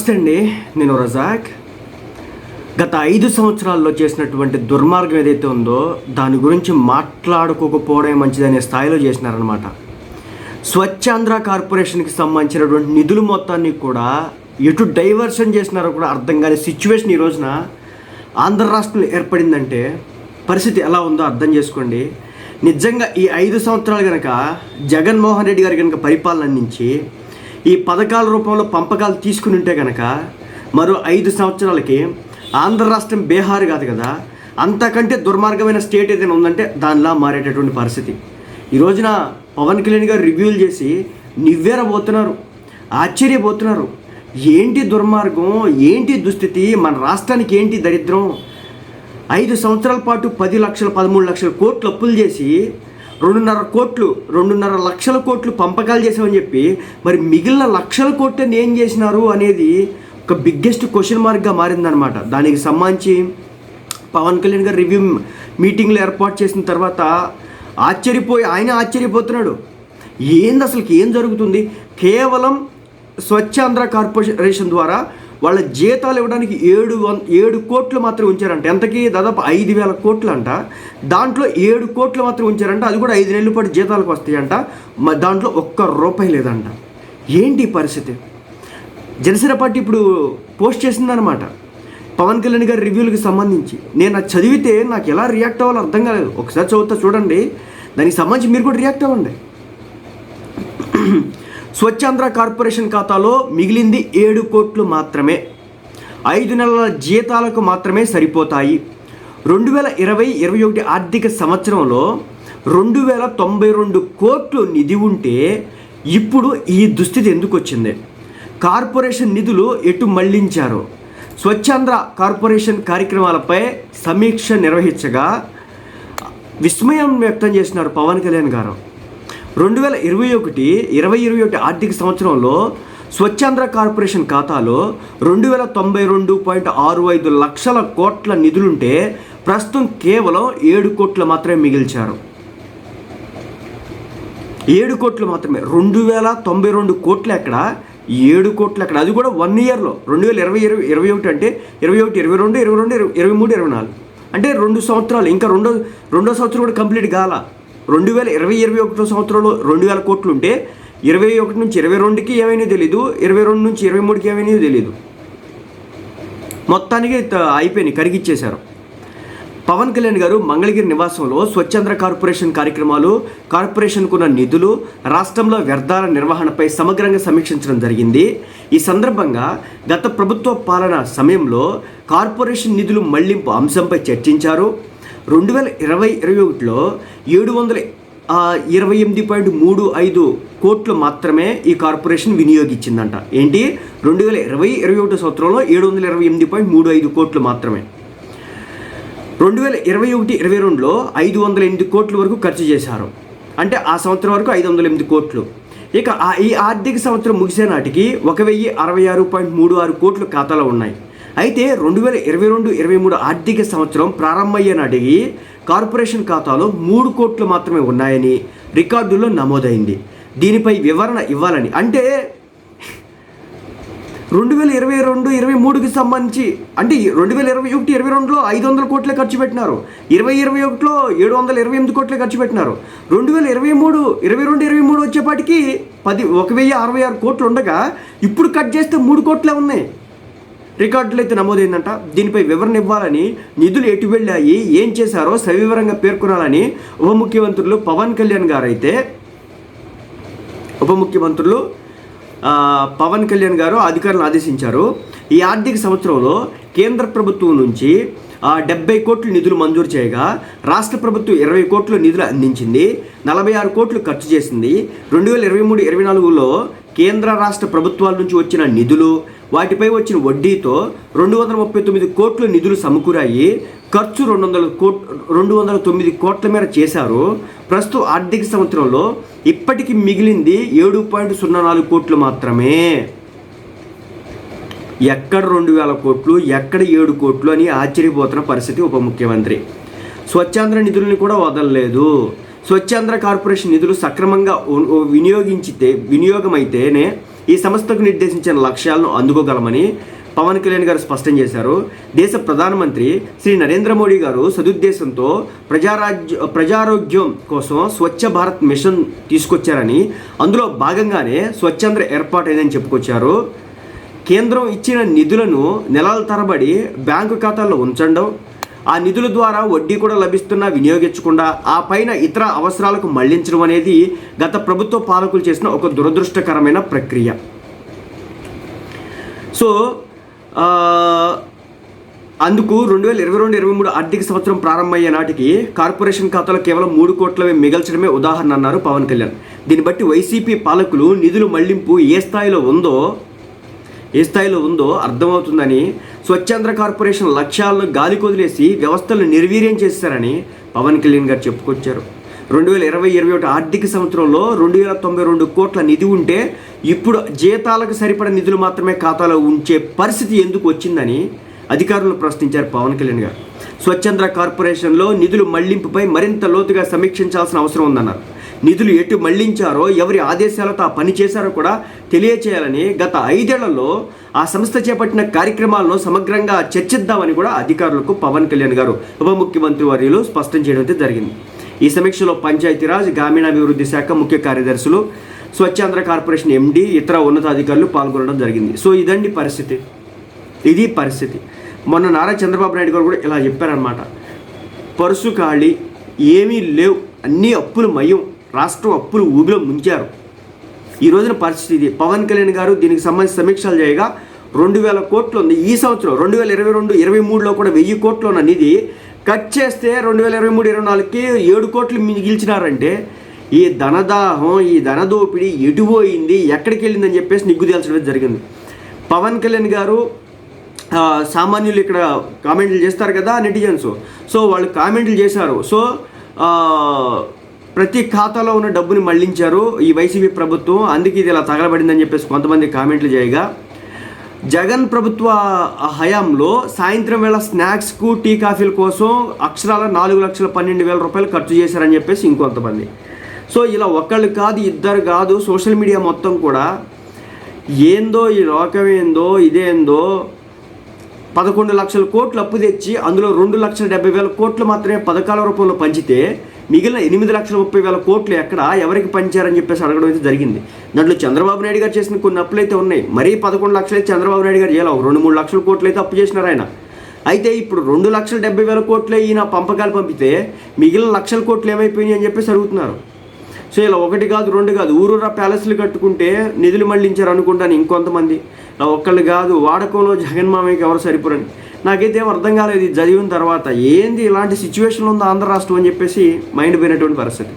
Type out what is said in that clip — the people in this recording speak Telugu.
నమస్తే అండి నేను రజాక్. గత ఐదు సంవత్సరాల్లో చేసినటువంటి దుర్మార్గం ఏదైతే ఉందో దాని గురించి మాట్లాడుకోకపోవడమే మంచిదనే స్థాయిలో చేసినారనమాట స్వచ్ఛాంధ్ర కార్పొరేషన్కి సంబంధించినటువంటి నిధులు మొత్తాన్ని కూడా ఎటు డైవర్షన్ చేసినారో కూడా అర్థం కాని సిచ్యువేషన్ ఈ రోజున ఆంధ్ర రాష్ట్రంలో ఏర్పడిందంటే పరిస్థితి ఎలా ఉందో అర్థం చేసుకోండి. నిజంగా ఈ ఐదు సంవత్సరాలు కనుక జగన్మోహన్ రెడ్డి గారు కనుక పరిపాలన అందించి ఈ పథకాల రూపంలో పంపకాలు తీసుకుని ఉంటే కనుక మరో ఐదు సంవత్సరాలకి ఆంధ్ర రాష్ట్రం బీహార్ కాదు కదా అంతకంటే దుర్మార్గమైన స్టేట్ ఏదైనా ఉందంటే దానిలా మారేటటువంటి పరిస్థితి. ఈ రోజున పవన్ కళ్యాణ్ గారు రివ్యూలు చేసి నివ్వేరబోతున్నారు ఆశ్చర్యపోతున్నారు. ఏంటి దుర్మార్గం? ఏంటి దుస్థితి? మన రాష్ట్రానికి ఏంటి దరిద్రం? ఐదు సంవత్సరాల పాటు పది లక్షల పదమూడు లక్షల కోట్లు అప్పులు చేసి రెండున్నర కోట్లు రెండున్నర లక్షల కోట్లు పంపకాలు చేసామని చెప్పి మరి మిగిలిన లక్షల కోట్లని ఏం చేసినారు అనేది ఒక బిగ్గెస్ట్ క్వశ్చన్ మార్క్గా మారిందనమాట దానికి సంబంధించి పవన్ కళ్యాణ్ గారు రివ్యూ మీటింగ్లు ఏర్పాటు చేసిన తర్వాత ఆశ్చర్యపోయి ఆయన ఆశ్చర్యపోతున్నాడు. ఏంది అసలుకి ఏం జరుగుతుంది? కేవలం స్వచ్ఛాంధ్ర కార్పొరేషన్ ద్వారా వాళ్ళ జీతాలు ఇవ్వడానికి ఏడు వన్ ఏడు కోట్లు మాత్రం ఉంచారంట. ఎంతకి? దాదాపు ఐదు వేల కోట్లు అంట దాంట్లో ఏడు కోట్లు మాత్రం ఉంచారంట. అది కూడా ఐదు నెలల పాటు జీతాలకు వస్తాయంట. మ- దాంట్లో ఒక్క రూపాయి లేదంట. ఏంటి పరిస్థితి? జనసేన పార్టీ ఇప్పుడు పోస్ట్ చేసిందనమాట పవన్ కళ్యాణ్ గారి రివ్యూలకు సంబంధించి. నేను అది చదివితే నాకు ఎలా రియాక్ట్ అవ్వాలో అర్థం కాలేదు. ఒకసారి చదువుతా చూడండి. దానికి సంబంధించి మీరు కూడా రియాక్ట్ అవ్వండి. స్వచ్ఛాంధ్ర కార్పొరేషన్ ఖాతాలో మిగిలింది ఏడు కోట్లు మాత్రమే. ఐదు నెలల జీతాలకు మాత్రమే సరిపోతాయి. రెండు వేల ఇరవై ఇరవై ఒకటి ఆర్థిక సంవత్సరంలో రెండు వేల తొంభై రెండు కోట్లు నిధి ఉంటే ఇప్పుడు ఈ దుస్థితి ఎందుకు వచ్చింది? కార్పొరేషన్ నిధులు ఎటు మళ్ళించారు? స్వచ్ఛాంధ్ర కార్పొరేషన్ కార్యక్రమాలపై సమీక్ష నిర్వహించగా విస్మయం వ్యక్తం చేసినారు పవన్ కళ్యాణ్ గారు. రెండు వేల ఇరవై ఒకటి ఇరవై ఇరవై ఒకటి ఆర్థిక సంవత్సరంలో స్వచ్ఛాంధ్ర కార్పొరేషన్ ఖాతాలో రెండు వేల తొంభై రెండు పాయింట్ ఆరు ఐదు లక్షల కోట్ల నిధులుంటే ప్రస్తుతం కేవలం ఏడు కోట్లు మాత్రమే మిగిల్చారు. ఏడు కోట్లు మాత్రమే. రెండు వేల తొంభై రెండు కోట్లు ఎక్కడ ఏడు కోట్లు ఎక్కడ అది కూడా వన్ ఇయర్లో రెండు వేల ఇరవై ఇరవై ఇరవై ఒకటి అంటే ఇరవై ఒకటి ఇరవై రెండు ఇరవై రెండు ఇరవై ఇరవై మూడు ఇరవై నాలుగు. అంటే రెండు సంవత్సరాలు. ఇంకా రెండో రెండో సంవత్సరం కూడా కంప్లీట్ కాలా. రెండు వేల ఇరవై ఇరవై ఒకటో సంవత్సరంలో రెండు వేల కోట్లు ఉంటే ఇరవై ఒకటి నుంచి ఇరవై రెండుకి ఏమైనా తెలియదు ఇరవై రెండు నుంచి ఇరవై మూడుకి ఏమైనా తెలియదు మొత్తానికి అయిపోయినాయి కరిగిచ్చేశారు. పవన్ కళ్యాణ్ గారు మంగళగిరి నివాసంలో స్వచ్ఛంద్ర కార్పొరేషన్ కార్యక్రమాలు కార్పొరేషన్కున్న నిధులు రాష్ట్రంలో వ్యర్థాల నిర్వహణపై సమగ్రంగా సమీక్షించడం జరిగింది. ఈ సందర్భంగా గత ప్రభుత్వ పాలన సమయంలో కార్పొరేషన్ నిధులు మళ్ళింపు అంశంపై చర్చించారు. రెండు వేల ఇరవై ఇరవై ఒకటిలో ఏడు వందల ఇరవై ఎనిమిది పాయింట్ మూడు ఐదు కోట్లు మాత్రమే ఈ కార్పొరేషన్ వినియోగించిందంట. ఏంటి? రెండు వేల ఇరవై ఇరవై ఒకటి సంవత్సరంలో ఏడు వందల ఇరవై ఎనిమిది పాయింట్ మూడు ఐదు కోట్లు మాత్రమే. రెండు వేల ఇరవై ఒకటి ఇరవై రెండులో ఐదు వందల ఎనిమిది కోట్ల వరకు ఖర్చు చేశారు. అంటే ఆ సంవత్సరం వరకు ఐదు వందల ఎనిమిది కోట్లు. ఇక ఆ ఈ ఆర్థిక సంవత్సరం ముగిసే నాటికి ఒక వెయ్యి అరవై ఆరు పాయింట్ మూడు ఆరు కోట్లు ఖాతాలో ఉన్నాయి. అయితే రెండు వేల ఇరవై రెండు ఇరవై మూడు ఆర్థిక సంవత్సరం ప్రారంభమయ్యే నాటికి కార్పొరేషన్ ఖాతాలో మూడు కోట్లు మాత్రమే ఉన్నాయని రికార్డుల్లో నమోదైంది. దీనిపై వివరణ ఇవ్వాలని. అంటే రెండు వేల ఇరవై రెండు ఇరవై మూడుకి సంబంధించి అంటే రెండు వేల ఇరవై ఒకటి ఇరవై రెండులో ఐదు వందల కోట్లే ఖర్చు పెట్టినారు. ఇరవై ఇరవై ఒకటిలో ఏడు వందల ఇరవై ఎనిమిది కోట్లే ఖర్చు పెట్టినారు. రెండు వేల ఇరవై మూడు ఇరవై రెండు ఇరవై మూడు వచ్చేపాటికి పది ఒక వెయ్యి అరవై ఆరు కోట్లు ఉండగా ఇప్పుడు కట్ చేస్తే మూడు కోట్లే ఉన్నాయి. రికార్డులు అయితే నమోదైందంట. దీనిపై వివరణ ఇవ్వాలని నిధులు ఎటు వెళ్ళాయి ఏం చేశారో సవివరంగా పేర్కొనాలని ఉప ముఖ్యమంత్రులు పవన్ కళ్యాణ్ గారు అయితే ఉప ముఖ్యమంత్రులు పవన్ కళ్యాణ్ గారు అధికారులను ఆదేశించారు. ఈ ఆర్థిక సంవత్సరంలో కేంద్ర ప్రభుత్వం నుంచి డెబ్బై కోట్లు నిధులు మంజూరు చేయగా రాష్ట్ర ప్రభుత్వం ఇరవై కోట్లు నిధులు అందించింది నలభై ఆరు కోట్లు ఖర్చు చేసింది. రెండు వేల ఇరవై మూడు ఇరవై నాలుగులో కేంద్ర రాష్ట్ర ప్రభుత్వాల నుంచి వచ్చిన నిధులు వాటిపై వచ్చిన వడ్డీతో రెండు వందల ముప్పై తొమ్మిది కోట్లు నిధులు సమకూరాయి. ఖర్చు రెండు వందల కోట్ రెండు వందల తొమ్మిది కోట్ల మేర చేశారు. ప్రస్తుత ఆర్థిక సంవత్సరంలో ఇప్పటికి మిగిలింది ఏడు పాయింట్ సున్నా నాలుగు కోట్లు మాత్రమే. ఎక్కడ రెండు వేల కోట్లు ఎక్కడ ఏడు కోట్లు అని ఆశ్చర్యపోతున్న పరిస్థితి ఉప ముఖ్యమంత్రి. స్వచ్ఛాంధ్ర నిధులను కూడా వదలలేదు. స్వచ్ఛాంధ్ర కార్పొరేషన్ నిధులు సక్రమంగా వినియోగించితే వినియోగమైతేనే ఈ సంస్థకు నిర్దేశించిన లక్ష్యాలను అందుకోగలమని పవన్ కళ్యాణ్ గారు స్పష్టం చేశారు. దేశ ప్రధానమంత్రి శ్రీ నరేంద్ర మోడీ గారు సదుద్దేశంతో ప్రజారాజ్య ప్రజారోగ్యం కోసం స్వచ్ఛ భారత్ మిషన్ తీసుకొచ్చారని అందులో భాగంగానే స్వచ్ఛంద్ర ఏర్పాటైందని చెప్పుకొచ్చారు. కేంద్రం ఇచ్చిన నిధులను నెలల తరబడి బ్యాంకు ఖాతాల్లో ఉంచడం ఆ నిధుల ద్వారా వడ్డీ కూడా లభిస్తున్నా వినియోగించకుండా ఆ పైన ఇతర అవసరాలకు మళ్ళించడం అనేది గత ప్రభుత్వ పాలకులు చేసిన ఒక దురదృష్టకరమైన ప్రక్రియ. సో అందుకు రెండు వేల ఇరవై రెండు ఇరవై మూడు ఆర్థిక సంవత్సరం ప్రారంభమయ్యే నాటికి కార్పొరేషన్ ఖాతాలో కేవలం మూడు కోట్లవే మిగల్చడమే ఉదాహరణ అన్నారు పవన్ కళ్యాణ్. దీన్ని బట్టి వైసీపీ పాలకులు నిధుల మళ్ళింపు ఏ స్థాయిలో ఉందో ఏ స్థాయిలో ఉందో అర్థమవుతుందని స్వచ్ఛంద్ర కార్పొరేషన్ లక్ష్యాలను గాలి కొదిలేసి వ్యవస్థలను నిర్వీర్యం చేశారని పవన్ కళ్యాణ్ గారు చెప్పుకొచ్చారు. రెండు వేల ఇరవై ఇరవై ఒకటి ఆర్థిక సంవత్సరంలో రెండు వేల తొంభై రెండు కోట్ల నిధి ఉంటే ఇప్పుడు జీతాలకు సరిపడ నిధులు మాత్రమే ఖాతాలో ఉంచే పరిస్థితి ఎందుకు వచ్చిందని అధికారులు ప్రశ్నించారు పవన్ కళ్యాణ్ గారు. స్వచ్ఛంద్ర కార్పొరేషన్లో నిధులు మళ్ళింపుపై మరింత లోతుగా సమీక్షించాల్సిన అవసరం ఉందన్నారు. నిధులు ఎటు మళ్ళించారో ఎవరి ఆదేశాలతో ఆ పని చేశారో కూడా తెలియచేయాలని గత ఐదేళ్ళలో ఆ సంస్థ చేపట్టిన కార్యక్రమాలను సమగ్రంగా చర్చిద్దామని కూడా అధికారులకు పవన్ కళ్యాణ్ గారు ఉప ముఖ్యమంత్రి వర్యులు స్పష్టం చేయడం అయితే జరిగింది. ఈ సమీక్షలో పంచాయతీరాజ్ గ్రామీణాభివృద్ధి శాఖ ముఖ్య కార్యదర్శులు స్వచ్ఛాంధ్ర కార్పొరేషన్ ఎండి ఇతర ఉన్నతాధికారులు పాల్గొనడం జరిగింది. సో ఇదండి పరిస్థితి. ఇది పరిస్థితి. మొన్న నారా చంద్రబాబు నాయుడు గారు కూడా ఇలా చెప్పారనమాట పరుసు ఖాళీ ఏమీ లేవు. అన్ని అప్పులు మయం రాష్ట్రం అప్పులు ఊబిలో ముంచారు. ఈ రోజున పరిస్థితి ఇది. పవన్ కళ్యాణ్ గారు దీనికి సంబంధించి సమీక్షలు చేయగా రెండు వేల కోట్లు ఉంది ఈ సంవత్సరం రెండు వేల ఇరవై రెండు ఇరవై మూడులో కూడా వెయ్యి కోట్లు ఉన్న నిధి కట్ చేస్తే రెండు వేల ఇరవై మూడు ఇరవై నాలుగుకి ఏడు కోట్లు మిగిల్చినారంటే ఈ ధనదాహం ఈ ధనదోపిడి ఎటుపోయింది ఎక్కడికి వెళ్ళిందని చెప్పేసి నిగ్గు తేల్చడం జరిగింది. పవన్ కళ్యాణ్ గారు సామాన్యులు ఇక్కడ కామెంట్లు చేస్తారు కదా నెటిజన్స్. సో వాళ్ళు కామెంట్లు చేశారు. సో ప్రతి ఖాతాలో ఉన్న డబ్బుని మళ్ళించారు ఈ వైసీపీ ప్రభుత్వం. అందుకే ఇది ఇలా తగలబడిందని చెప్పేసి కొంతమంది కామెంట్లు చేయగా జగన్ ప్రభుత్వ హయాంలో సాయంత్రం వేళ స్నాక్స్కు టీ కాఫీల కోసం అక్షరాల నాలుగు లక్షల పన్నెండు వేల రూపాయలు ఖర్చు చేశారని చెప్పేసి ఇంకొంతమంది. సో ఇలా ఒకళ్ళు కాదు ఇద్దరు కాదు సోషల్ మీడియా మొత్తం కూడా ఏందో ఈ లోకం ఏందో ఇదేందో పదకొండు లక్షల కోట్లు అప్పు తెచ్చి అందులో రెండు లక్షల డెబ్బై వేల కోట్లు మాత్రమే పథకాల రూపంలో పంచితే మిగిలిన ఎనిమిది లక్షల ముప్పై వేల కోట్లు ఎక్కడ ఎవరికి పంచారని చెప్పేసి అడగడం అయితే జరిగింది. దాంట్లో చంద్రబాబు నాయుడు గారు చేసిన కొన్ని అప్పులు అయితే ఉన్నాయి. మరీ పదకొండు లక్షలు చంద్రబాబు నాయుడు గారు చేయాలి. రెండు మూడు లక్షల కోట్లు అయితే అప్పు చేసినారు ఆయన. అయితే ఇప్పుడు రెండు లక్షల డెబ్బై వేల కోట్లే ఈయన పంపకాలు పంపితే మిగిలిన లక్షల కోట్లు ఏమైపోయినాయి అని చెప్పేసి అడుగుతున్నారు. సో ఇలా ఒకటి కాదు రెండు కాదు ఊరూరా ప్యాలెస్లు కట్టుకుంటే నిధులు మళ్ళించారు అనుకుంటాను ఇంకొంతమంది. ఇలా ఒక్కళ్ళు కాదు వాడకంలో జగన్మామయ్యకి ఎవరు సరిపోరని. నాకైతే ఏం అర్థం కాలేదు. ఇది చదివిన తర్వాత ఏంది ఇలాంటి సిచ్యువేషన్ ఉంది ఆంధ్ర రాష్ట్రం అని చెప్పేసి మైండ్ పోయినటువంటి పరిస్థితి.